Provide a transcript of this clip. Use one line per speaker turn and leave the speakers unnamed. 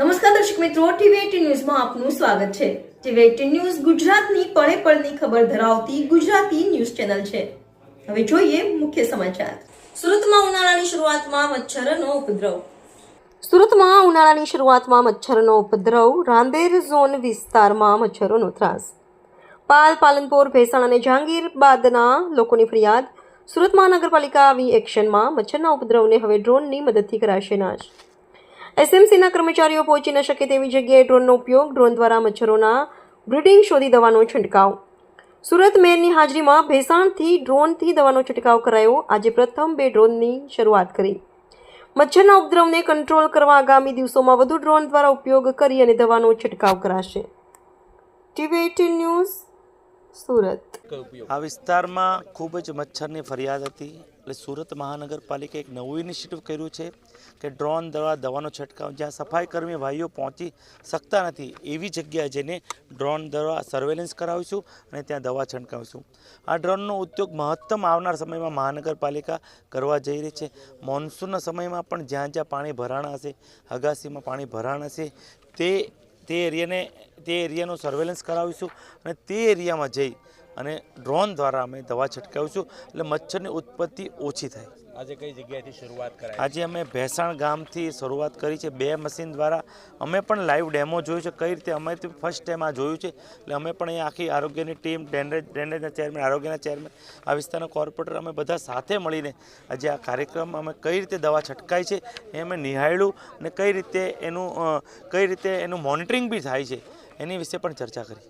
નમસ્કાર દર્શક મિત્રો, ટીવી ન્યૂઝમાં આપનું સ્વાગત છે. ટીવી ન્યૂઝ ગુજરાતની પળે પળની ખબર ધરાવતી ગુજરાતી ન્યૂઝ ચેનલ છે. હવે જોઈએ મુખ્ય સમાચાર. સુરતમાં ઉનાળાની શરૂઆતમાં મચ્છરનો ઉપદ્રવ. સુરતમાં ઉનાળાની શરૂઆતમાં મચ્છરનો ઉપદ્રવ, રાંદેર ઝોન વિસ્તારમાં મચ્છરોનો ત્રાસ. પાલ, પાલનપુર, ભેસાણ અને જહાંગીરબાદના લોકોની ફરિયાદ. સુરત મહાનગરપાલિકા આવી એક્શનમાં મચ્છરના ઉપદ્રવને હવે ડ્રોનની મદદથી કરાશે નાશ. એસએમસીના કર્મચારીઓ પહોંચી ન શકે તેવી જગ્યાએ ડ્રોનનો ઉપયોગ ડ્રોન દ્વારા મચ્છરોના બ્રિડિંગ શોધી દવાનો છંટકાવ. સુરત મેયરની હાજરીમાં ભેસાણથી ડ્રોનથી દવાનો છંટકાવ કરાયો. આજે પ્રથમ બે ડ્રોનની શરૂઆત કરી. મચ્છરના ઉપદ્રવને કંટ્રોલ કરવા આગામી દિવસોમાં વધુ ડ્રોન દ્વારા ઉપયોગ કરી અને દવાનો છંટકાવ કરાશે. TV news Surat.
આ વિસ્તારમાં ખૂબ જ મચ્છરની ફરિયાદ હતી. એટલે સુરત મહાનગરપાલિકાએ એક નવું ઇનિશિયેટિવ કર્યું છે કે ડ્રોન દ્વારા દવાનો છંટકાવ. જ્યાં સફાઈ કર્મી ભાઈઓ પહોંચી શકતા નથી એવી જગ્યાએ જઈને ડ્રોન દ્વારા સર્વેલન્સ કરાવીશું અને ત્યાં દવા છંટકાવીશું. આ ડ્રોનનો ઉદ્યોગ મહત્તમ આવનાર સમયમાં મહાનગરપાલિકા કરવા જઈ રહી છે. મોન્સૂનના સમયમાં પણ જ્યાં જ્યાં પાણી ભરાણા હશે, અગાસીમાં પાણી ભરાણ હશે, તે તે એરિયાને તે એરિયાનું સર્વેલન્સ કરાવીશું અને તે એરિયામાં જઈ અને ડ્રોન દ્વારા અમે દવા છંટકાવીશું એટલે મચ્છરની ઉત્પત્તિ ઓછી થાય.
આજે કઈ જગ્યાએથી શરૂઆત કરાય
આજે અમે ભેસાણ ગામથી શરૂઆત કરી છે બે મશીન દ્વારા. અમે પણ લાઈવ ડેમો જોયું છે કઈ રીતે અમે ફર્સ્ટ ટાઈમ આ જોયું છે. એટલે અમે પણ અહીંયા આખી આરોગ્યની ટીમ ડ્રેનેજ ડ્રેનેજના ચેરમેન આરોગ્યના ચેરમેન આ વિસ્તારના કોર્પોરેટર અમે બધા સાથે મળીને આજે આ કાર્યક્રમ અમે કઈ રીતે દવા છટકાય છે એ અમે નિહાળ્યું અને કઈ રીતે એનું કઈ રીતે એનું મોનિટરિંગ બી થાય છે એની વિશે પણ ચર્ચા કરી.